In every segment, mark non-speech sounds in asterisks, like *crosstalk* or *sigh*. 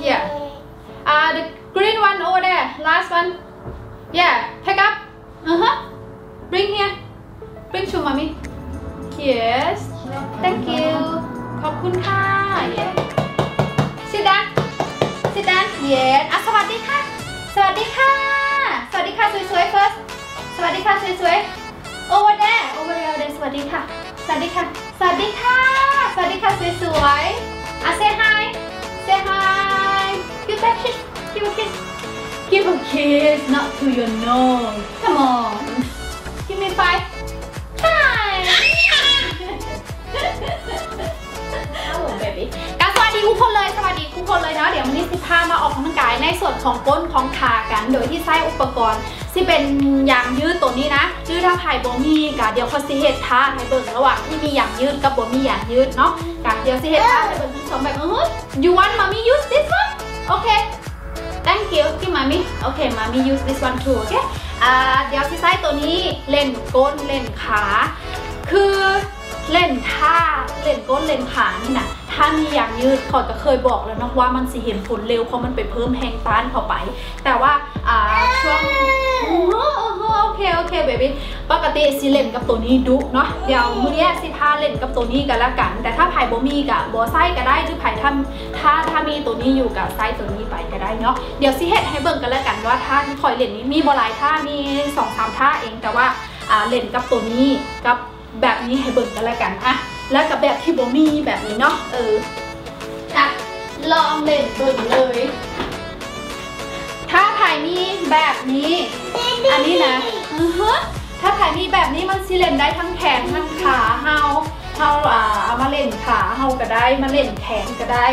Yeah. Uh, the green one over there. Last one. Yeah. Pick up. Uh huh. Bring here. Bring to mommy. Yes. Thank you. ขอบคุณค่ะ Yeah. Sit down. Sit down. Yes. อะสวัสดีค่ะ สวัสดีค่ะ สวัสดีค่ะสวยๆ first สวัสดีค่ะสวยๆ over there over there over there สวัสดีค่ะ สวัสดีค่ะ สวัสดีค่ะ สวัสดีค่ะสวยๆ อะ say hi say hi give that kiss give a kiss give a kiss not to your nose come on give me five hi hello baby ก็สวัสดีทุกคนเลย สวัสดีทุกคนเลยเนาะเดี๋ยววันนี้สิพามาออกกำลังกายในส่วนของก้นของขากัน โดยที่ใช้อุปกรณ์ที่เป็นยางยืดตัวนี้นะยืดถ้าภายโบมีกะเดี๋ยวเขาสิเฮ็ดท่าให้เบิ่งระหว่างที่มียางยืดกับโบมียางยืดเนาะกะเดี๋ยวสิเฮ็ดท่าให้เบิ่งทั้งสองแบบเออ you want mommy use this one okay thank you ที่ mommy okay mommy use this one too okay อ่าเดี๋ยวสิใช้ตัวนี้เล่นก้นเล่นขา คือ เล่นท่าเล่นก้นเล่นขานี่นะถ้ามีอย่างยืดขอยก็เคยบอกแล้วนะว่ามันสิเห็นผลเร็วเพราะมันไปเพิ่มแรงต้านเข้าไป แต่ว่าอ่าช่วงอือฮึอือฮึโอเคโอเคเบบี้ปกติสิเล่นกับตัวนี้ดุเนาะเดี๋ยวมื้อนี้สิพาเล่นกับตัวนี้กันละกัน แต่ถ้าไผ่บ่มีกะบ่ไส้ก็ได้หรือไผ่ทำถ้าถ้ามีตัวนี้อยู่กับไส้ตัวนี้ไปก็ได้เนาะเดี๋ยวสิเฮ็ดให้เบิ่งกันละกันว่าท่าที่คอยเล่นนี้มีบ่หลายท่ามีสองสามท่าเองแต่ว่าอ่าเล่นกับตัวนี้กับ แบบนี้ให้เบิ่งกันแล้วกันอะแล้วกับแบบที่โบมีแบบนี้เนาะเอออะลองเล่นเบิ่งเลย ถ้าถ่ายมีแบบนี้ อันนี้นะอือฮถ้าถ่ายมีแบบนี้มันสิเล่นได้ทั้งแขนทั้งขาเฮาเฮาอ่าเอามาเล่นขาเฮาก็ได้มาเล่นแขนก็ได้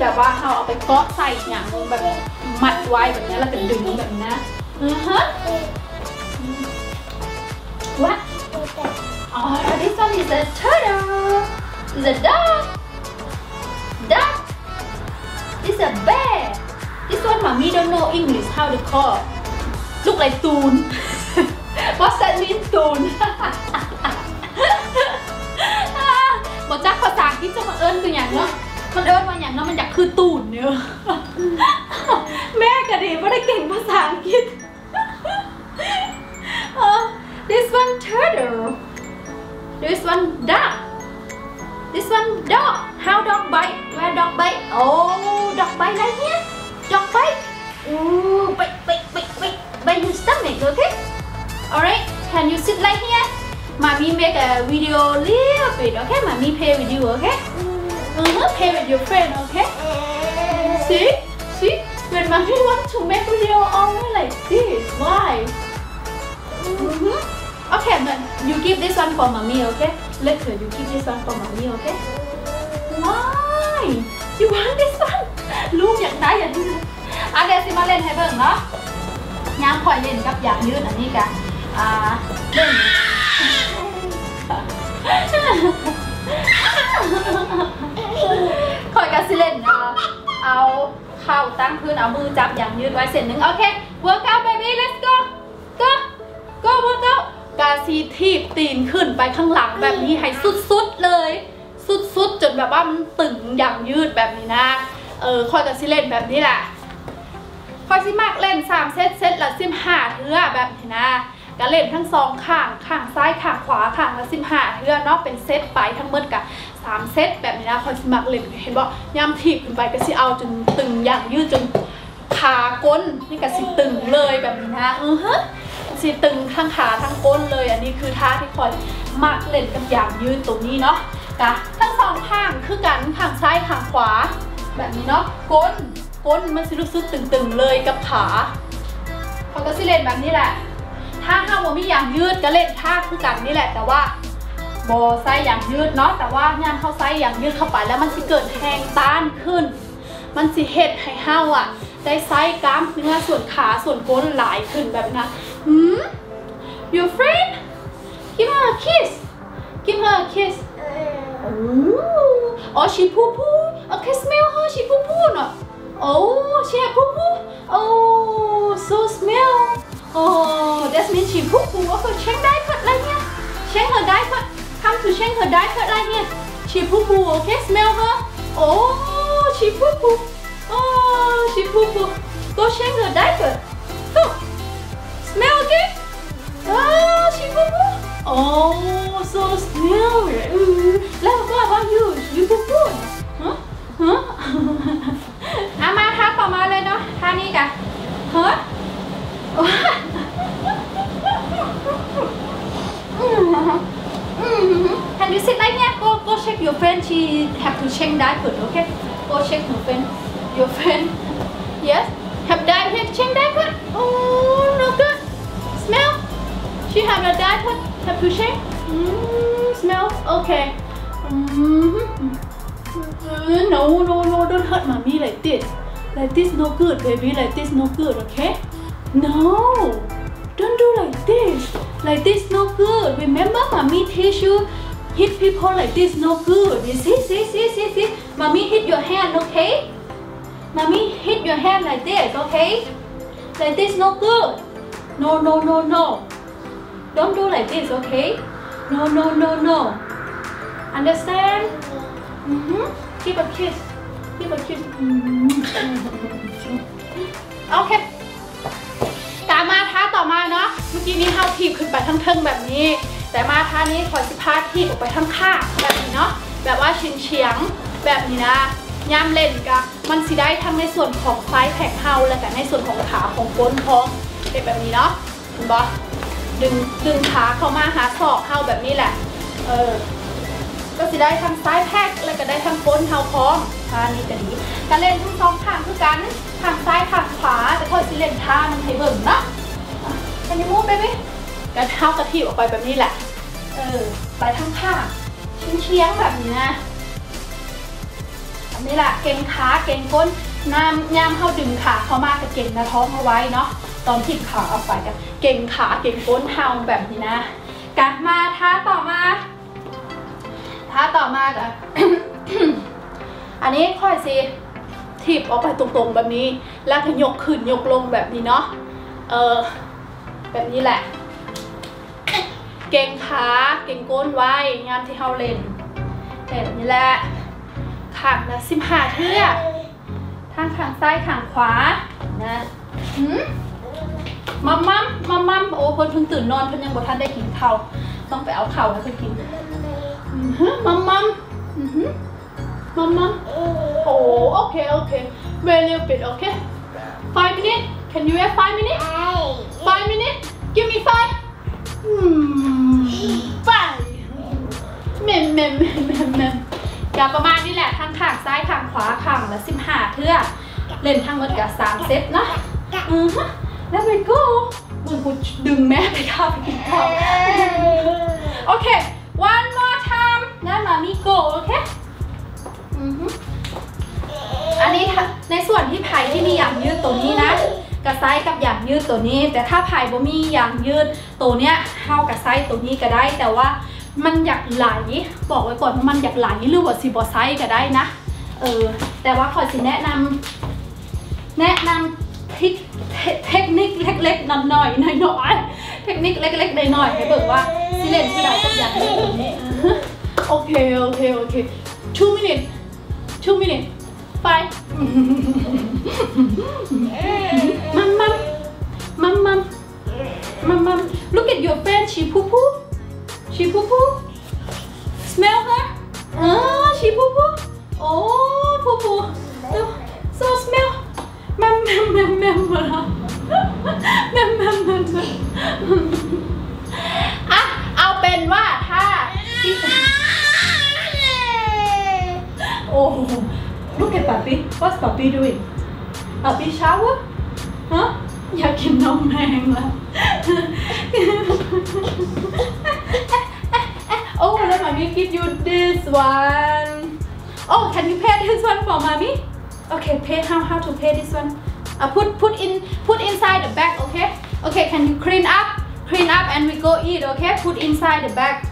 แบบว่าเฮาเอาไปเกาะใส่อย่างแบบมัดไว้แบบนี้แล้วก็ดึงแบบนี้นะอือฮะ What? Oh, this one is a turtle. Is a dog. Duck. This a bear. This one, mommy don't know English. How to call? Look like toon. *laughs* Mommy make a video little bit. Okay. Mommy play with you. Okay. Uh-huh. Play with your friend. Okay. See? See? When mommy want to make video only like this. Why? Mm-hmm. Okay, then you give this one for mommy, okay? Later you give this one for mommy, okay? Why? You want this one? *laughs* ลูกอยากได้อย่างนี้อ่ะเดี๋ยวสิมาเล่นให้เบิ่งเนาะย้ำคอยเล่นกับอย่างยืดอันนี้กันอ่าเล่น *laughs* *laughs* คอยกับสิเล่นเอาเอาเข่าตั้งพื้นเอามือจับอย่างยืดไว้เสร็จหนึ่งโอเค work out baby let's go go ก็ว่าก็กาซีทีบตีนขึ้นไปข้างหลังแบบนี้ให้สุดๆเลย สุดๆจนแบบว่ามันตึงอย่างยืดแบบนี้นะ เออคอยกับซิเล่นแบบนี้แหละคอยซิมากเล่น3เซตเซตละสิบห้าเทือแบบนี้นะ ก็เล่นทั้งสองข้างข้างซ้ายข้างขวาข้างละสิบห้าเทือเนาะเป็นเซตไปทั้งหมดกับสามเซตแบบนี้นะคอยซิมากเล่นเห็นบอกย่ำทีบขึ้นไปก็สิเอาจนตึงอย่างยืดจนขาก้นนี่ก็สิตึงเลยแบบนี้นะอือฮะสีตึงทั้งขาทั้งก้นเลย อันนี้คือท่าที่คอยมักเล่นกับอย่างยืนตรงนี้เนาะกะทั้งสองข้างคือกันข้างซ้ายข้างขวา แบบนี้เนาะก้นก้นมันสิรู้สึกตึงๆเลยกับขาเขาก็สิเล่นแบบนี้แหละ ถ้าห้ามมีอย่างยืดก็เล่นท่าคือกันนี่แหละ แต่ว่าโบไซอย่างยืดเนาะแต่ว่างานเข้าไซอย่างยืดเข้าไปแล้วมันสิเกิดแหงต้านขึ้น มันสิเฮ็ดให้เฮาอะ ได้ไซส์กล้ามเนื้อส่วนขาส่วนก้นหลายขึ้นแบบนะหืม your friend give her a kiss give her a kiss oh oh she poo poo okay smell her she poo poo เนาะ oh she have poo poo oh so smell oh that means she poo poo okay check diaper right here check her diaper come to check her diaper right here she poo poo okay smell her oh she poo poo oh she poo poo. Go change her diaper. Go. Smell again. Ah, she poo poo. Oh, so smell it. Your friend. She have to check diaper, okay? Go check her friend. Your friend. *laughs* Yes. Have diaper check diaper? Oh no good. Smell. She have a diaper. Have to check. Mm, smell. Okay. Mm-hmm. Uh, no no no don't hurt mommy like this. Like this no good, baby. Like this no good, okay? No. Don't do like this. Like this no good. Remember, mommy teach you hit people like this no good. You see, see, see, see, see. Mommy hit your hand, okay? Mommy hit your hand like this, okay? Like this no good. No, no, no, no. Don't do like this, okay? No, no, no, no. Understand? Mm-hmm. Give a kiss. Give a kiss. okay. ตามมาท่าต่อมาเนาะ เมื่อกี้นี้เท้าทีบขึ้นไปทั้งเทิงแบบนี้ แต่มาท่านี้ขอสิพาทีบออกไปทั้งข้างแบบนี้เนาะแบบว่าเฉียงเฉียงแบบนี้นะย่ามเล่นกะมันสิได้ทั้งในส่วนของไซส์แผงเฮาและแต่ในส่วนของขาของก้นท้องเป็นแบบนี้เนาะเห็นปะดึงดึงขาเข้ามาหาศอกเฮาแบบนี้แหละ เออ ก็สิได้ทั้งซ้ายแพกแล้วก็ได้ทั้งก้นเท้าพร้อมท่านี้ก็ดีการเล่นทั้งสองข้างคือกันทางซ้ายทางขวาแต่พอสิเล่นท่ามันให้เบิ่งเนาะกันยูมูฟเบบี้ก็เท้ากระทิบออกไปแบบนี้แหละ เออ ไปทั้งข้างเชียงแบบนี้นะแบบนี้แหละ เก่งขา เก่งก้นน้ำย่ามเข้าดึงขาเข้ามากกับเก่งหนะท้องเอาไว้เนาะ ตอนทิบขาออกไปกันเก่งขา เก่งก้นเท้าแบบนี้นะกันมาท่าต่อมาถ้าต่อมาอะอันนี้ค่อยสิถีบออกไปตรงๆแบบนี้ แล้วก็ยกขึ้นยกลงแบบนี้เนาะ เออ แบบนี้แหละ เก่งขาเก่งก้นไว้งานที่เฮาเล่นแบบนี้แหละขางละสิบห้าเทื่อทางขางซ้ายขางขวานะหืมมัมมัมมัมมัมโอ้เพิ่นเพิ่งตื่นนอนเพิ่นยังบ่ทันได้กินข้าวต้องไปเอาข้าวให้เพิ่นกิน Mhm, Mum, mum. Mhm. Mum, mum. Oh, okay, okay. Very little bit, okay. Five minutes. Can you have five minutes? Five minutes. Give me five. Hmm. Five. เมมเมมเมมเมมเมมกับประมาณนี้แหละทางข้างซ้ายข้างขวาข้างละสิบห้าเทื่อเล่นทั้งหมดกับสามเซตเนาะอือฮะแล้ว we go มึงกูดึงแม่ไปข้าวไปกินข้าวโอเค one more time นะมามิโกโอเคอือฮึอันนี้ถ้าในส่วนที่ไผ่ที่มีอย่างยืดตัวนี้นะกระไซกับอย่างยืดตัวนี้ แต่ถ้าไผ่บ่มีอย่างยืดตัวเนี้ยเข้ากับไซตัวนี้ก็ได้แต่ว่า มันอยากไหล บอกไว้ก่อนว่ามันอยากไหลหรือว่าสิบ่ไซก็ได้นะ เออ แต่ว่าขอสิแนะนำแนะนำเทคเทเทคนิคเล็กๆน้อยๆน้อยๆเทคนิคเล็กๆน้อยๆให้เบิกว่าสิเล่นที่ไหนกับอย่างยืดตัวนี้โอเคโอเคโอเค two minutes two minutes five มัมมัมมัมมัมมัมมัม look at your friend she poo poo She poo poo. Smell her. Ah, she poo poo. Oh, poo poo. So, so smell. Mem mem mem mem. Mem mem mem. อะเอาเป็นว่าถ้าโอ้ Look at puppy. What's puppy doing? Puppy shower? Huh? อยากกินนมแมงแล้ว oh, let mommy give you this one. Oh, can you pay this one for mommy? Okay, pay how how to pay this one? Uh, put put in put inside the bag, okay? Okay, can you clean up? Clean up and we go eat, okay? Put inside the bag.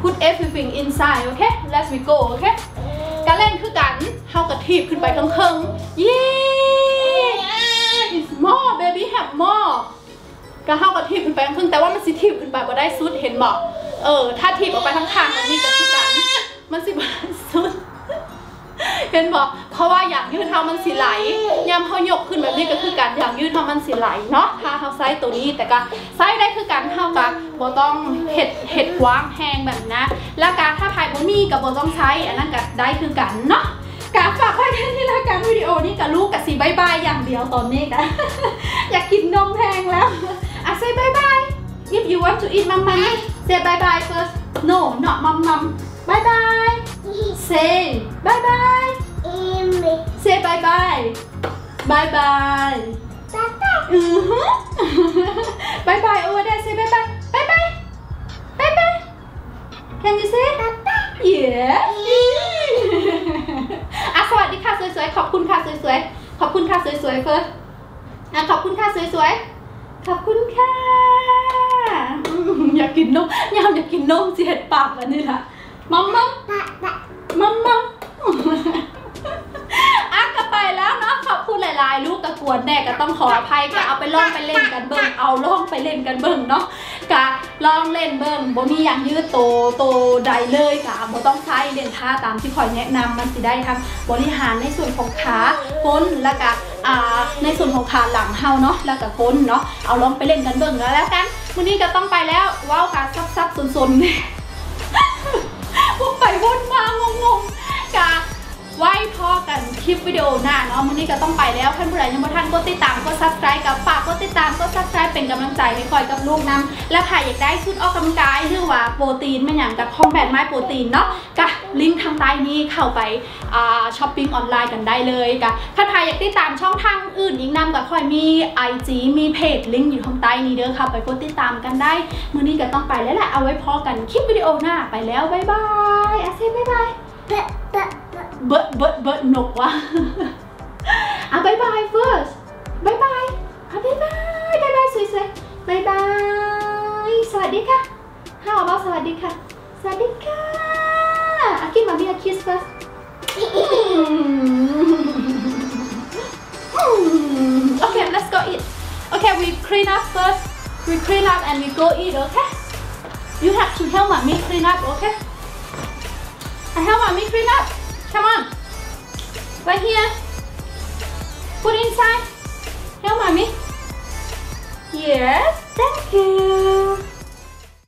Put everything inside, okay? Let's we go, okay? การเล่นคือกันเฮากระทีบขึ้นไปทั้งเคิงเย้ it's more baby have more ก็เฮากระทีบขึ้นไปทั้งเคิงแต่ว่ามันสิทีบขึ้นไปบ่ได้สุดเห็นบอก เออ ถ้าทีบออกไปทั้งข้างมันมีกระทีกัน มันสิบ่ได้สุดเห็นบอกเพราะว่าอยากยืดเท้ามันสิไหลยามเขายกขึ้นแบบนี้ก็คือการอยากยืดเท้ามันสิไหลเนาะถ้าเขาไซส์ตัวนี้แต่ก็ไซส์ได้คือการเท่ากับบ่ต้องเห็ดเห็ดว้างแห้งแบบนะ แล้วการถ้าภายบ่มีกับบ่ต้องใช้อันนั้นก็ได้คือกันเนาะกาฝากไว้แค่ที่รายการวิดีโอนี้กับลูกกับสีบายบายอย่างเดียวตอนนี้กันอยากกินนมแพงแล้วอะ say bye bye if you want to eat mama say bye bye first no not mom mom bye bye say bye bye say bye bye bye bye อือฮึ bye bye over there say bye bye bye bye bye bye can you say yeah อะสวัสดีค่ะสวยๆขอบคุณค่ะสวยๆขอบคุณค่ะสวยๆเฟิร์สอะขอบคุณค่ะสวยๆขอบคุณค่ะ อยากกินนมยามอยากกินนมเสียดปากแล้วนี่ล่ะมัมมัมมัมมัมอะก็ไปแล้วเนาะขอบคุณหลายๆ ลูกกระกวนแน่ก็ต้องขออภัยก็เอาไปล่องไปเล่นกันเบิ่งเอาล่องไปเล่นกันเบิ่งเนาะกะลองเล่นเบิ่งบ่มีอย่างยืดโตโตใดเลยกะบ่ต้องใช้เล่นท่าตามที่คอยแนะนำมันสิได้ทั้งบริหารในส่วนของขาก้นแล้วก็อ่า ในส่วนของขาหลังเฮาเนาะแล้วก็ก้นเนาะเอาลองไปเล่นกันเบิ่งแล้วแล้วกันวันนี้ก็ต้องไปแล้วว้าวกาซับๆซนๆวกไปวนมางงๆกะไว้พอกันคลิปวิดีโอหน้าเนาะวันนี้ก็ต้องไปแล้วท่านผู้ใดยังไม่ทันกดติดตามกด subscribe กับฝากกดติดตามกด subscribe เป็นกำลังใจให้คอยกับลูกนำและถ้าอยากได้ชุดออกกำลังกายหรือว่าโปรตีนไม่อย่างกับคอมแบทไม้โปรตีนเนาะกะ ลิงก์ทางใต้นี้เข้าไปอ่าช้อปปิ้งออนไลน์กันได้เลยกะถ้าใครอยากติดตามช่องทางอื่นยิงนำกับคอยมี IG มีเพจลิงก์อยู่ทางใต้นี้เด้อค่ะไปกดติดตามกันได้ มื้อนี้ก็ต้องไปแล้วแหละเอาไว้พอกันคลิปวิดีโอหน้าไปแล้วบ๊ายบายอาเซ่บ๊ายบายเบิร์ดเบิร์ดเบิร์ดนกวะอะบายบาย first บายบายอะบายบายบายบายสวยๆบายบายสวัสดีค่ะ How about สวัสดีค่ะ สวัสดีค่ะ Yeah, mommy kiss okay, let's go eat. Okay, we clean up first. We clean up and we go eat, okay? You have to help mommy clean up, okay? I help mommy clean up. Come on. Right here. Put inside. Help mommy. Yes, thank you.